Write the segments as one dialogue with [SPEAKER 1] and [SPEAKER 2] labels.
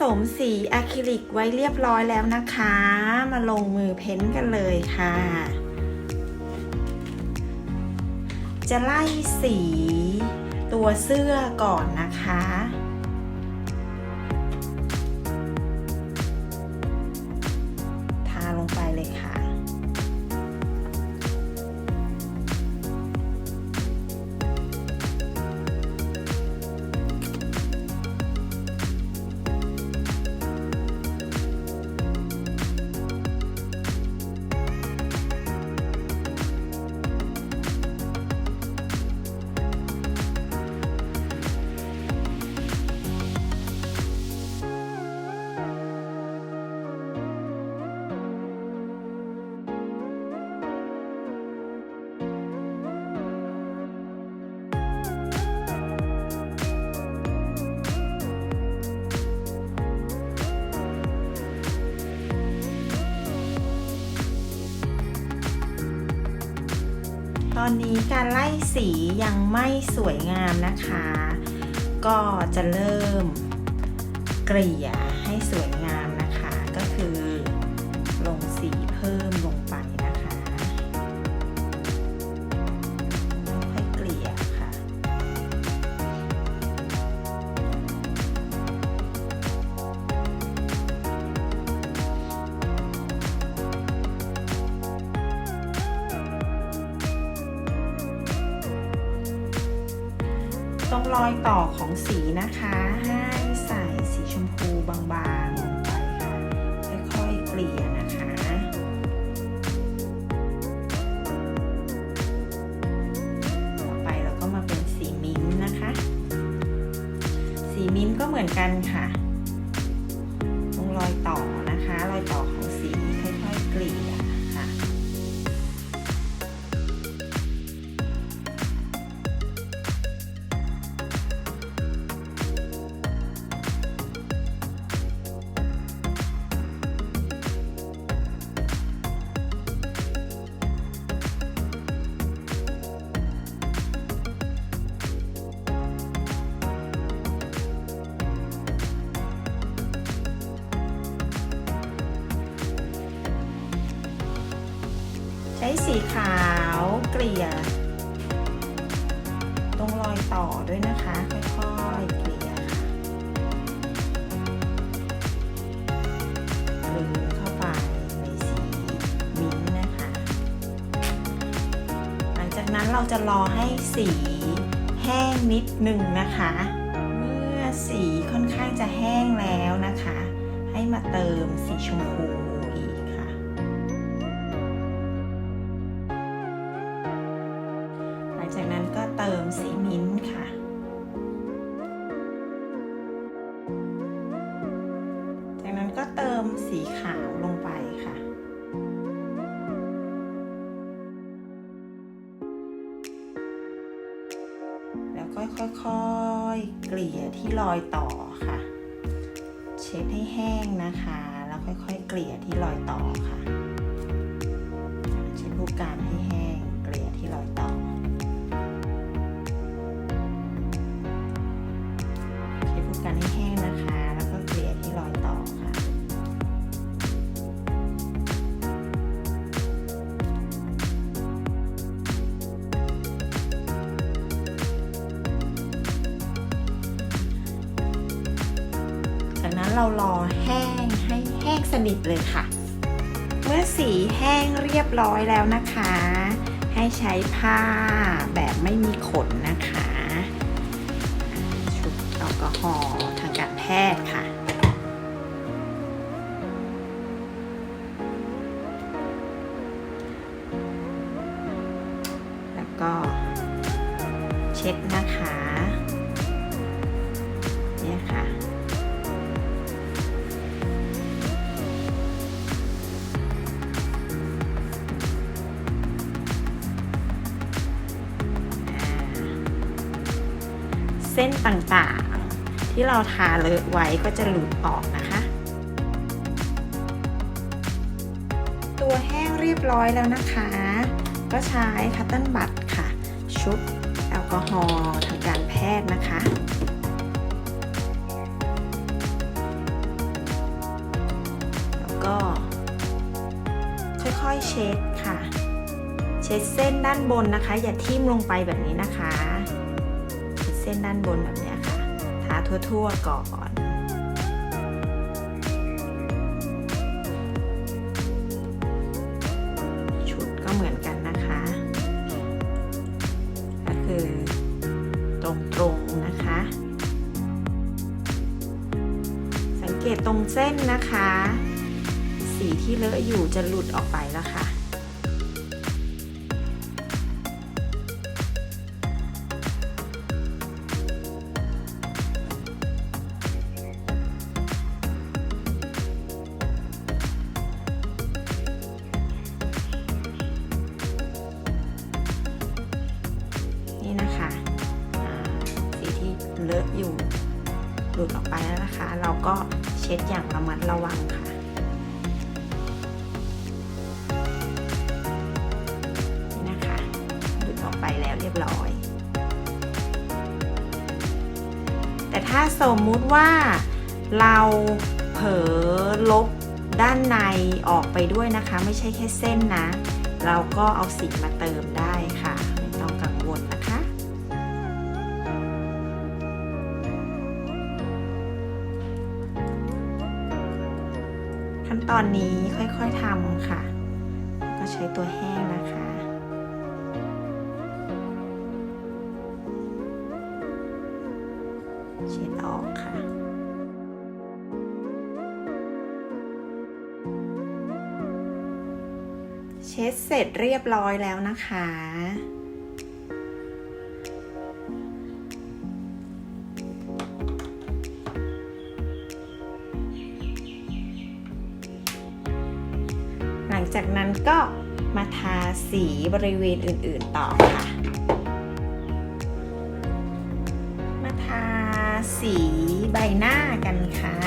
[SPEAKER 1] สมสีอะคริลิกไว้เรียบร้อยแล้วนะคะ มาลงมือเพ้นท์กันเลยค่ะ จะไล่สีตัวเสื้อก่อนนะคะ อนนี้การไล่สียังไม่สวยงามนะคะ ก็จะเริ่มเกลี่ยให้สวย รงรอยต่อของสีนะคะให้ใส่สีชมพูบาง สีขาวเกลี่ย ตรงรอยต่อด้วยนะคะ ค่อยๆเกลี่ยค่ะกลืนเข้าไปในสีมิ้นนะคะ หลังจากนั้นเราจะรอให้สีแห้งนิดหนึ่งนะคะ เมื่อสีค่อนข้างจะแห้งแล้วนะคะ ให้มาเติมสีชมพู ก็เติมสีมิ้นท์ค่ะ จากนั้นก็เติมสีขาวลงไปค่ะ แล้วก็ค่อยๆ เกลี่ยที่รอยต่อค่ะ เช็ดให้แห้งนะคะ แล้วค่อยๆ เกลี่ยที่รอยต่อค่ะ เช็ดลูกการให้แห้ง เกลี่ยที่รอยต่อ เรารอแห้งให้แห้งสนิทเลยค่ะ เมื่อสีแห้งเรียบร้อยแล้วนะคะ ให้ใช้ผ้าแบบไม่มีขนนะคะ ชุบแอลกอฮอล์ทางการแพทย์ค่ะ เราทาเลอะไว้ก็จะหลุดออกนะคะ ตัวแห้งเรียบร้อยแล้วนะคะ ก็ใช้คัตเติ้ลบัตค่ะ ชุบแอลกอฮอล์ทางการแพทย์นะคะแล้วก็ค่อยๆเช็ดค่ะ เช็ดเส้นด้านบนนะคะ อย่าทิ่มลงไปแบบนี้นะคะ เส้นด้านบนแบบนี้ ทั่วๆก่อนชุดก็เหมือนกันนะคะ ก็คือตรงๆนะคะ สังเกตตรงเส้นนะคะ สีที่เลอะอยู่จะหลุดออก ติว่าเราเผลอลบด้านในออกไปด้วยนะคะ ไม่ใช่แค่เส้นนะ เราก็เอาสีมาเติมได้ค่ะ ไม่ต้องกังวลนะคะ ขั้นตอนนี้ค่อยๆทำค่ะ ก็ใช้ตัวแห้งนะ เช็ดเสร็จเรียบร้อยแล้วนะคะ หลังจากนั้นก็มาทาสีบริเวณอื่นๆต่อค่ะ มาทาสีใบหน้ากันค่ะ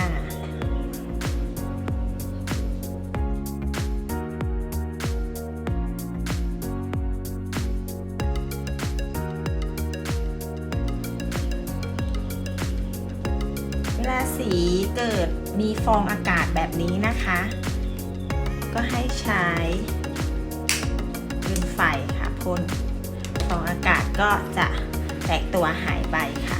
[SPEAKER 1] มีฟองอากาศแบบนี้นะคะ ก็ให้ใช้ปืนไฟค่ะพ่นฟองอากาศก็จะแตกตัวหายไปค่ะ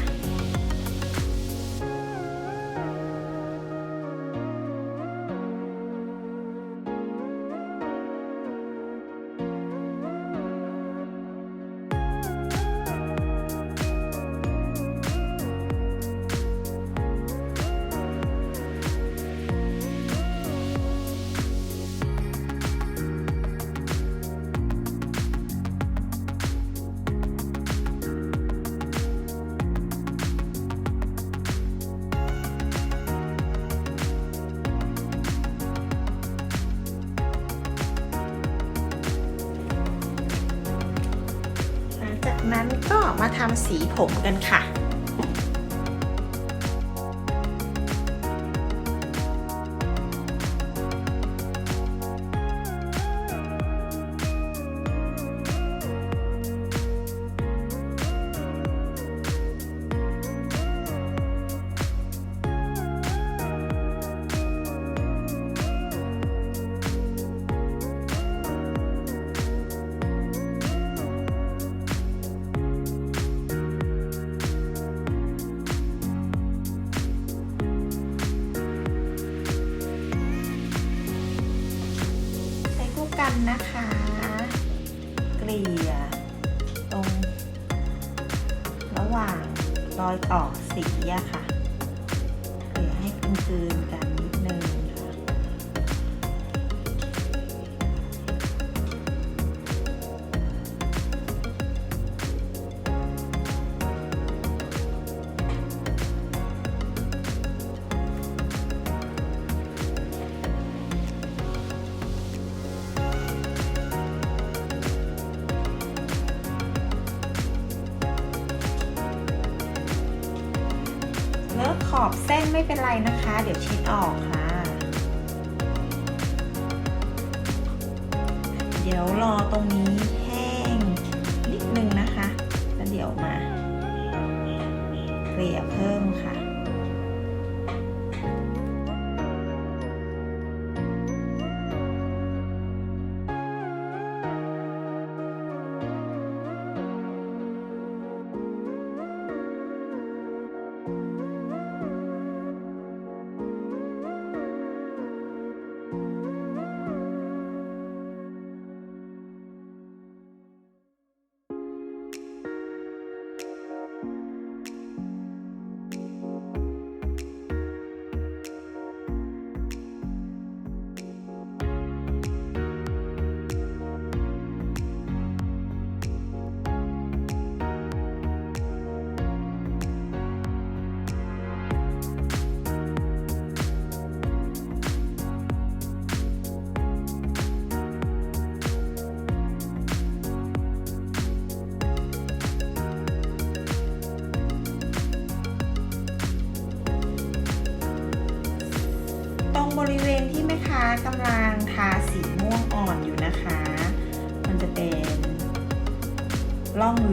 [SPEAKER 1] ำสีผมกันค่ะ เลอะขอบเส้นไม่เป็นไรนะคะ เดี๋ยวชิดออกค่ะ เดี๋ยวรอตรงนี้แห้งนิดนึงนะคะ แล้วเดี๋ยวมาเกลี่ยเพิ่มค่ะ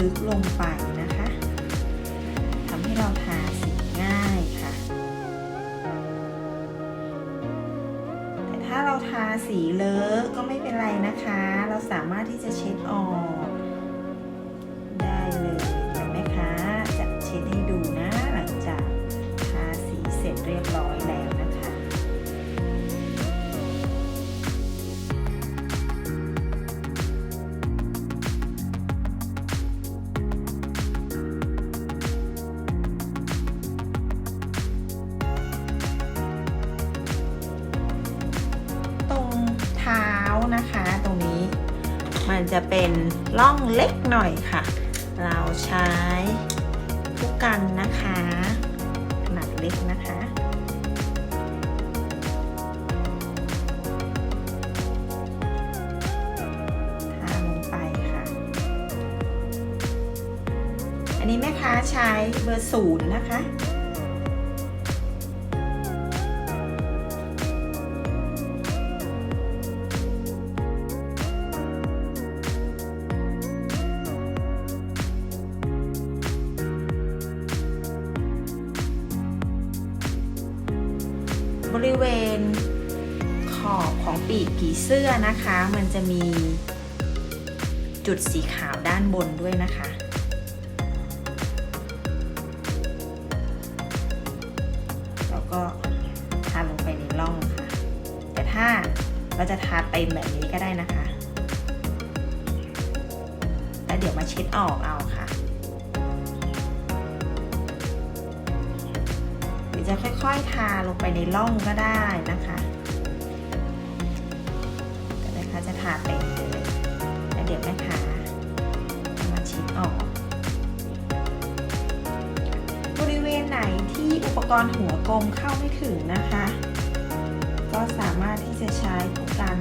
[SPEAKER 1] ลึกลงไปนะคะทำให้เราทาสีง่ายค่ะ แต่ถ้าเราทาสีเลอะก็ไม่เป็นไรนะคะ เราสามารถที่จะเช็ดออกได้เลยเดี๋ยวแม่ค้าจะเช็ดให้ดูนะหลังจากทาสีเสร็จเรียบร้อยแล้ว จะเป็นร่องเล็กหน่อยค่ะ เราใช้ผู้กันนะคะ ขนาดเล็กนะคะทาลงไปค่ะอันนี้แม่ค้าใช้เบอร์ศูนย์นะคะ เสื้อนะคะมันจะมีจุดสีขาวด้านบนด้วยนะคะ แล้วก็ทาลงไปในร่องค่ะ แต่ถ้าเราจะทาเต็มแบบนี้ก็ได้นะคะ แล้วเดี๋ยวมาเช็ดออกเอาค่ะหรือจะค่อยๆทาลงไปในร่องก็ได้นะคะ แม่ค้าจะเต็มเลยแล้วเดี๋ยวแม่ค้ามาชิดออก บริเวณไหนที่อุปกรณ์หัวกลมเข้าไม่ถึงนะคะ ก็สามารถที่จะใช้กัน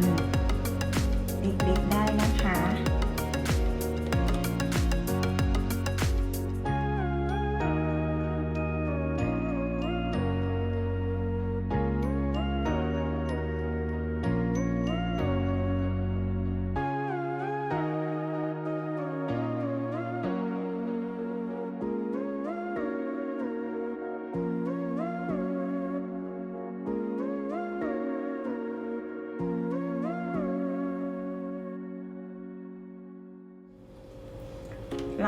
[SPEAKER 1] เล็กๆได้นะคะ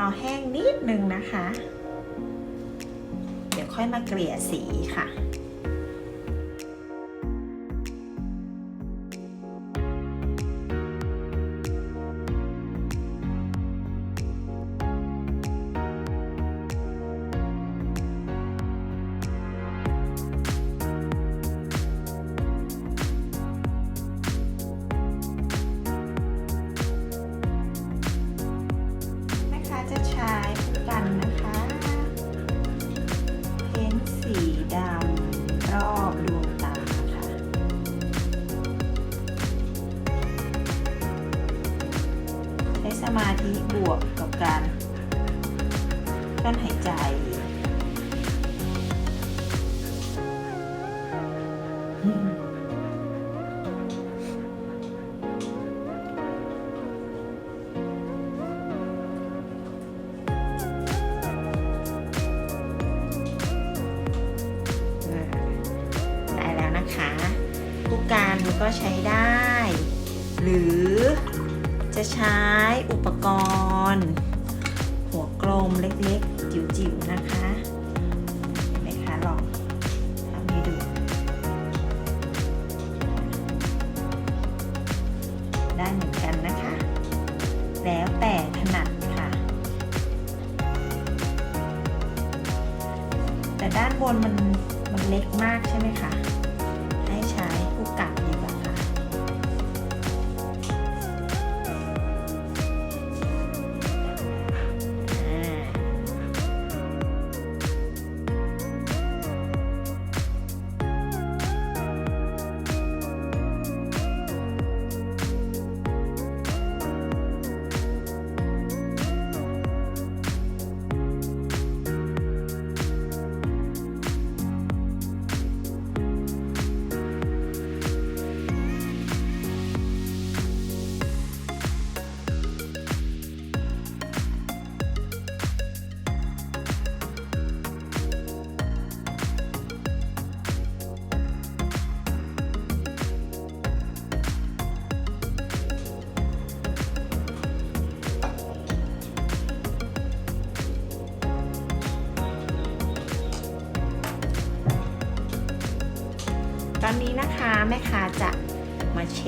[SPEAKER 1] อแห้งนิดนึงนะคะ เดี๋ยวค่อยมาเกลี่ยสีค่ะ มาธิบวกกับการกั้นหายใจานบนมันมันเล็กมากใช่ไหมคะ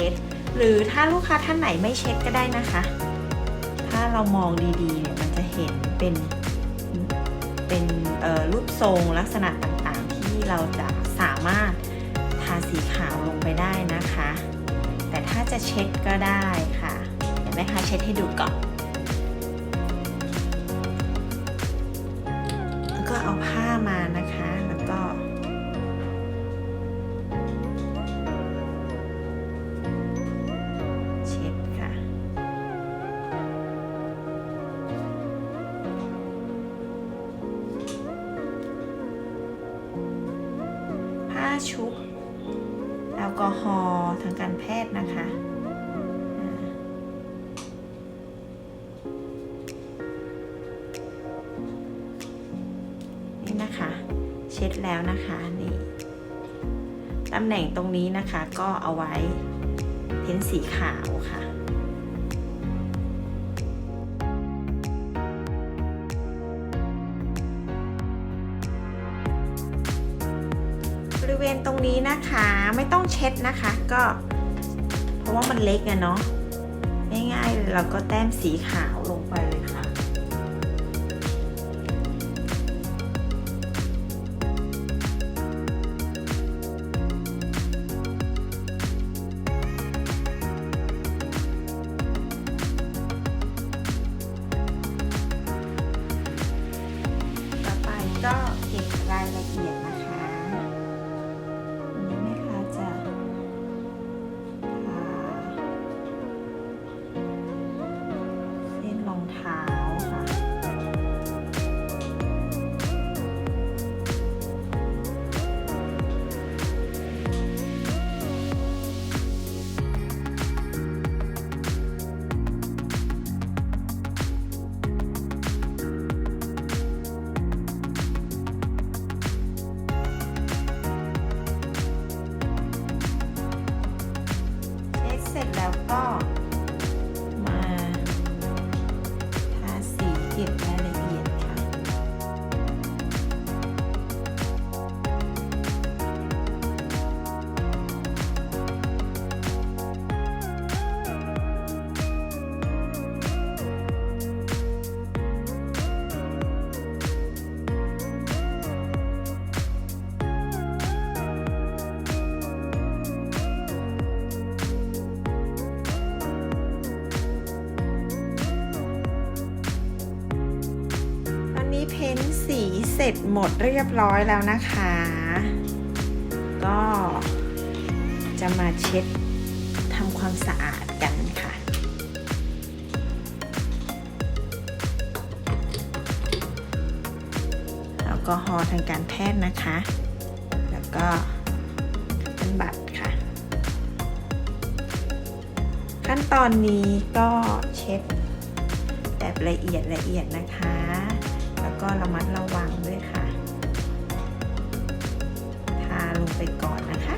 [SPEAKER 1] ช็ด หรือถ้าลูกค้าท่านไหนไม่เช็ดก็ได้นะคะ ถ้าเรามองดีๆเนี่ยมันจะเห็นเป็นเป็นรูปทรงลักษณะต่างๆ ที่เราจะสามารถทาสีขาวลงไปได้นะคะ แต่ถ้าจะเช็ดก็ได้ค่ะเห็นไหมคะเช็ดให้ดูก่อน ชุบแอลกอฮอล์ทางการแพทย์นะคะนี่นะคะ เช็ดแล้วนะคะนี่ตำแหน่งตรงนี้นะคะก็เอาไว้เพ้นสีขาวค่ะ นะคะไม่ต้องเช็ดนะคะก็ เพราะว่ามันเล็กอะเนาะง่ายๆเราก็แต้มสีขาวลงไปเลยค่ะ พ้นสีเสร็จหมดเรียบร้อยแล้วนะคะ ก็จะมาเช็ดทำความสะอาดกันค่ะแอลกอฮอล์ทางการแพทย์นะคะ แล้วก็เป็นบัตรค่ะ ขั้นตอนนี้ก็เช็ดแบบละเอียดละเอียดนะคะ ก็ระมัดระวังด้วยค่ะ ทาลงไปก่อนนะคะ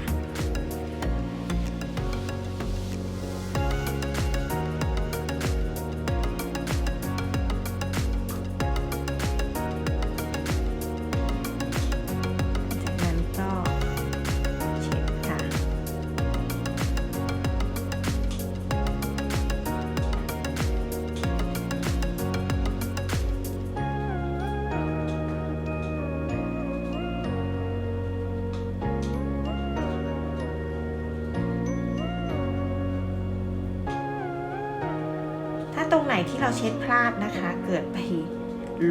[SPEAKER 1] ตรงไหนที่เราเช็ดพลาดนะคะ เกิดไป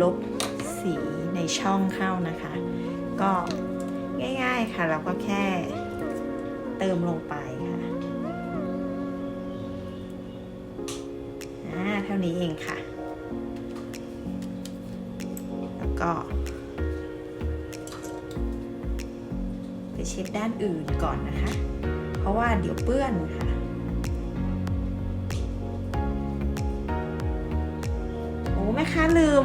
[SPEAKER 1] ลบสีในช่องเข้านะคะ ก็ง่ายๆค่ะ เราก็แค่เติมลงไปค่ะอ่าเท่านี้เองค่ะ แล้วก็ ไปเช็ดด้านอื่นก่อนนะคะ เพราะว่าเดี๋ยวเปื้อนค่ะ แม่ค้าลืม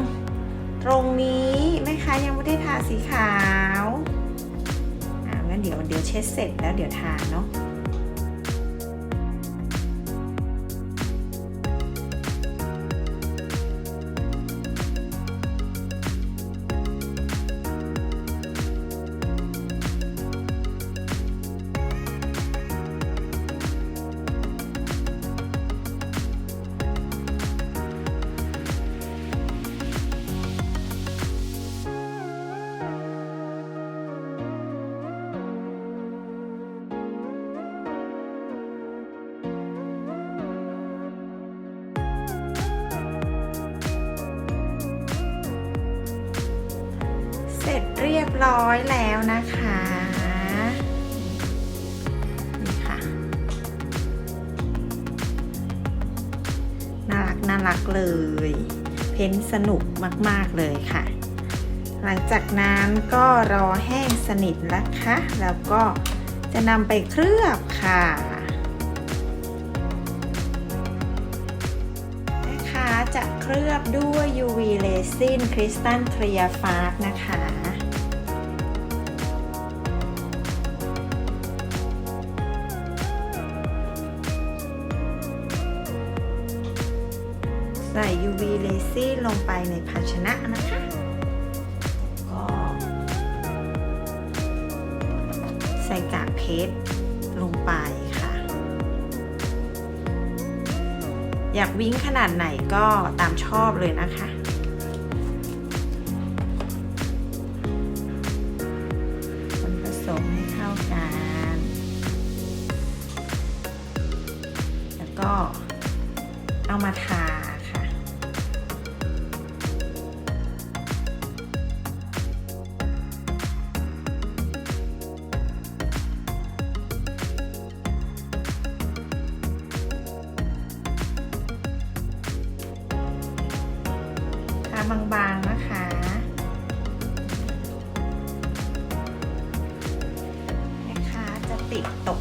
[SPEAKER 1] ตรงนี้แม่ค้ายังไม่ได้ทาสีขาว อ่างั้นเดี๋ยวเดี๋ยวเช็ดเสร็จแล้วเดี๋ยวทาเนาะ รียบร้อยแล้วนะคะนี่ค่ะน่ารักน่ารักเลย เพ้นสนุกมาก ๆ เลยค่ะ หลังจากนั้นก็รอแห้งสนิทแล้วคะ แล้วก็จะนำไปเคลือบค่ะนะคะจะเคลือบด้วย UV Resin Crystal Clear Fast นะคะ ใส่ UV เลซี่ลงไปในภาชนะนะคะ ก็ใส่กากเพชรลงไปค่ะ อยากวิ่งขนาดไหนก็ตามชอบเลยนะคะ ติตก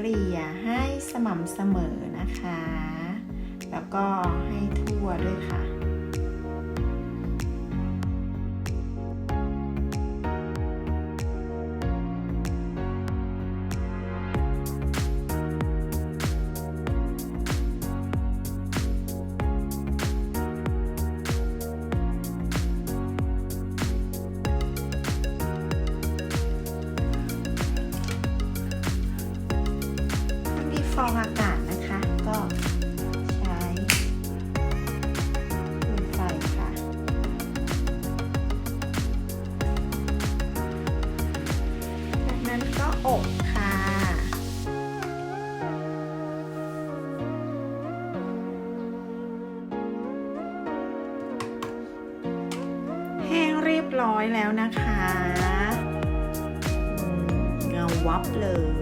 [SPEAKER 1] กลี่ยให้สม่ำเสมอนะคะ แล้วก็ให้ทั่วด้วยค่ะ นั้นก็อบค่ะแห้งเรียบร้อยแล้วนะคะ เงาวับเลย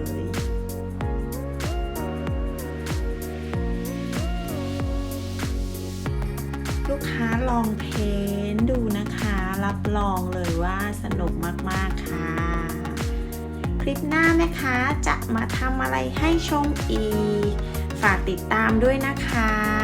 [SPEAKER 1] มาทำอะไรให้ชมอีก ฝากติดตามด้วยนะคะ